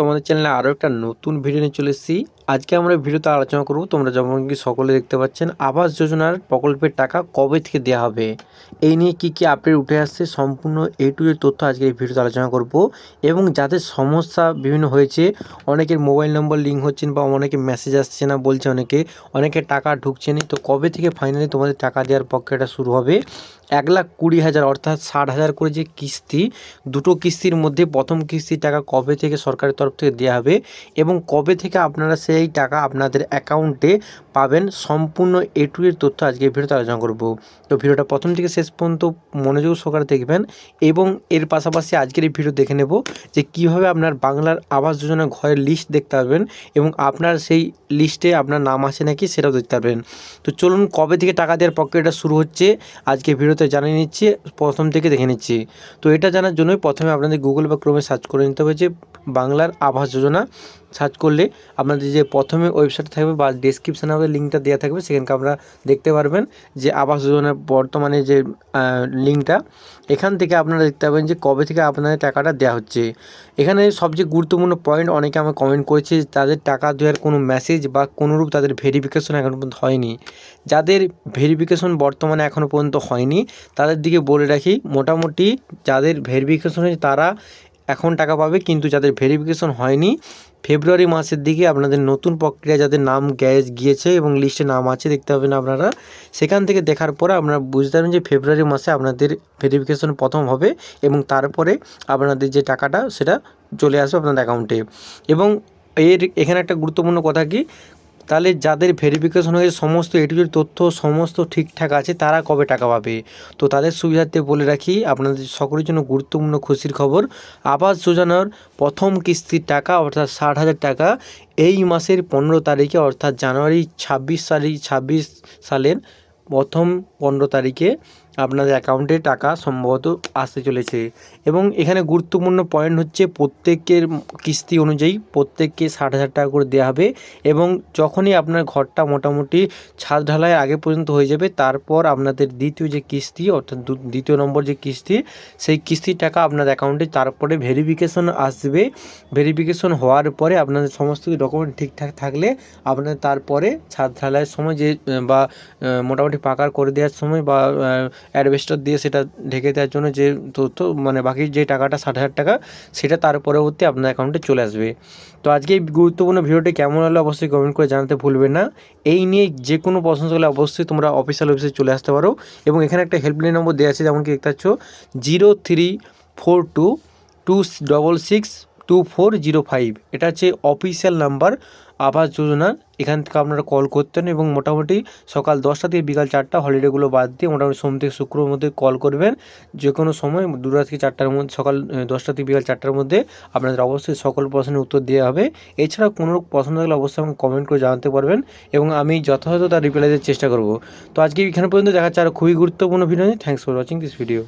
তোমাদের চ্যানেলে আরও একটা নতুন ভিডিও নিয়ে চলে এসেছি। আজকে আমরা ভিডিওতে আলোচনা করব, তোমরা যেমন কি সকলে দেখতে পাচ্ছেন, আবাস যোজনার প্রকল্পের টাকা কবে থেকে দেওয়া হবে? এই নিয়ে কি কি আপডেট উঠে আসছে, সম্পূর্ণ এ টু এর তথ্য আজকে এই ভিডিওতে আলোচনা করব। এবং যাদের সমস্যা বিভিন্ন হয়েছে, অনেকের মোবাইল নম্বর লিঙ্ক হচ্ছে বা অনেকে মেসেজ আসছে না বলছে অনেকে অনেকে টাকা ঢুকছে না, তো কবে থেকে ফাইনালি তোমাদের টাকা দেওয়ার প্রক্রিয়াটা শুরু হবে? এক লাখ কুড়ি হাজার অর্থাৎ ষাট হাজার করে যে কিস্তি, দুটো কিস্তির মধ্যে প্রথম কিস্তির টাকা কবে থেকে সরকারের তরফ থেকে দেওয়া হবে এবং কবে থেকে আপনারা সেই টাকা আপনাদের অ্যাকাউন্টে পাবেন সম্পূর্ণ এ টু এর তথ্য আজকে ভিডিওতে আলোচনা করব। তো ভিডিওটা প্রথম থেকে শেষ পর্যন্ত মনোযোগ সহকারে দেখবেন এবং এর পাশাপাশি আজকের এই ভিডিও দেখে নেব যে কীভাবে আপনার বাংলার আবাস যোজনা ঘরের লিস্ট দেখতে পারবেন এবং আপনার সেই লিস্টে আপনার নাম আছে নাকি সেটাও দেখতে পারবেন। তো চলুন কবে থেকে টাকা দেওয়ার প্রক্রিয়াটা শুরু হচ্ছে আজকে ভিডিওতে জানিয়ে নিচ্ছি, প্রথম থেকে দেখে নিচ্ছি। তো এটা জানার জন্যই প্রথমে আপনাদের গুগল বা ক্রোমে সার্চ করে নিতে হবে যে বাংলার আবাস যোজনা। সার্চ করলে আপনাদের যে প্রথমে ওয়েবসাইট থাকবে বা ডিসক্রিপশানে আমাদের লিঙ্কটা দেওয়া থাকবে সেখানকে আমরা দেখতে পারবেন যে আবাস যোজনার বর্তমানে যে লিঙ্কটা এখান থেকে আপনারা দেখতে পাবেন যে কবে থেকে আপনাদের টাকাটা দেওয়া হচ্ছে। এখানে সবচেয়ে গুরুত্বপূর্ণ পয়েন্ট অনেকে আমার কমেন্ট করেছে তাদের টাকা দেওয়ার কোনো মেসেজ বা কোনোরূপ তাদের ভেরিফিকেশন এখনও পর্যন্ত হয়নি। যাদের ভেরিফিকেশন বর্তমানে এখনও পর্যন্ত হয়নি, তাদের দিকে বলে রাখি, মোটামুটি যাদের ভেরিফিকেশন হয়েছে তারা এখন টাকা পাবে, কিন্তু যাদের ভেরিফিকেশন হয়নি ফেব্রুয়ারি মাসের দিকে আপনাদের নতুন প্রক্রিয়া যাদের নাম গ্যাস গিয়েছে এবং লিস্টে নাম আছে, দেখতে পাবেন আপনারা। সেখান থেকে দেখার পরে আপনারা বুঝতে পারবেন যে ফেব্রুয়ারি মাসে আপনাদের ভেরিফিকেশন প্রথম হবে এবং তারপরে আপনাদের যে টাকাটা, সেটা চলে আসবে আপনাদের অ্যাকাউন্টে এবং এর, এখানে একটা গুরুত্বপূর্ণ কথা কি? তাহলে যাদের ভেরিফিকেশন হয়েছে, সমস্ত এটুকুর তথ্য, সমস্ত ঠিকঠাক আছে, তারা কবে টাকা পাবে? তো তাদের সুবিধার্থে বলে রাখি, আপনাদের সকলের জন্য গুরুত্বপূর্ণ খুশির খবর, আবাস যোজনার প্রথম কিস্তির টাকা, অর্থাৎ ষাট হাজার টাকা, এই মাসের পনেরো তারিখে, অর্থাৎ জানুয়ারি ছাব্বিশ তারিখ, ছাব্বিশ সালের প্রথম পনেরো তারিখে আপনাদের অ্যাকাউন্টে টাকা সম্ভবত আসতে চলেছে। এবং এখানে গুরুত্বপূর্ণ পয়েন্ট হচ্ছে প্রত্যেকের কিস্তি অনুযায়ী প্রত্যেককে ষাট হাজার টাকা করে দেওয়া হবে এবং যখনই আপনার ঘরটা মোটামুটি ছাদ ঢালাই আগে পর্যন্ত হয়ে যাবে, তারপর আপনাদের দ্বিতীয় যে কিস্তি, অর্থাৎ দ্বিতীয় নম্বর যে কিস্তি, সেই কিস্তির টাকা আপনার অ্যাকাউন্টে তারপরে ভেরিফিকেশন আসবে। ভেরিফিকেশন হওয়ার পরে আপনাদের সমস্ত ডকুমেন্ট ঠিকঠাক থাকলে আপনাদের তারপরে ছাদ ঢালাইয়ের সময় যে, বা মোটামুটি পাকার করে দেওয়ার সময় বা অ্যাডভেস্টার দিয়ে সেটা ঢেকে দেওয়ার জন্য যে তথ্য মানে বাকি যে টাকাটা, ষাট হাজার টাকা, সেটা তার পরবর্তী আপনার অ্যাকাউন্টে চলে আসবে। তো আজকে এই গুরুত্বপূর্ণ ভিডিওটি কেমন হলো অবশ্যই কমেন্ট করে জানাতে ভুলবেন না। এই নিয়ে যে কোনো প্রশ্ন থাকলে অবশ্যই তোমরা অফিসিয়াল অফিসে চলে আসতে পারো এবং এখানে একটা হেল্পলাইন নম্বর দেওয়া আছে যেমন কি দেখতে পাচ্ছ zero three four two two double six two four zero five এটা হচ্ছে অফিসিয়াল নাম্বার আবাস যোজনার এখান থেকে আপনারা কল করতেন এবং মোটামুটি সকাল দশটা থেকে বিকাল চারটা হলিডেগুলো বাদ দিয়ে মোটামুটি সোম থেকে শুক্রর মধ্যে কল করবেন। যে কোনো সময় দুটা থেকে চারটার মধ্যে সকাল দশটা থেকে বিকাল চারটার মধ্যে আপনাদের অবশ্যই সকল প্রশ্নের উত্তর দেওয়া হবে। এছাড়া কোনো প্রশ্ন থাকলে অবশ্যই আমাকে কমেন্ট করে জানাতে পারবেন এবং আমি যথাযথ তার রিপ্লাই দেওয়ার চেষ্টা করব। তো আজকে এখানে পর্যন্ত দেখাচ্ছে আর খুবই গুরুত্বপূর্ণ video thanks for watching this video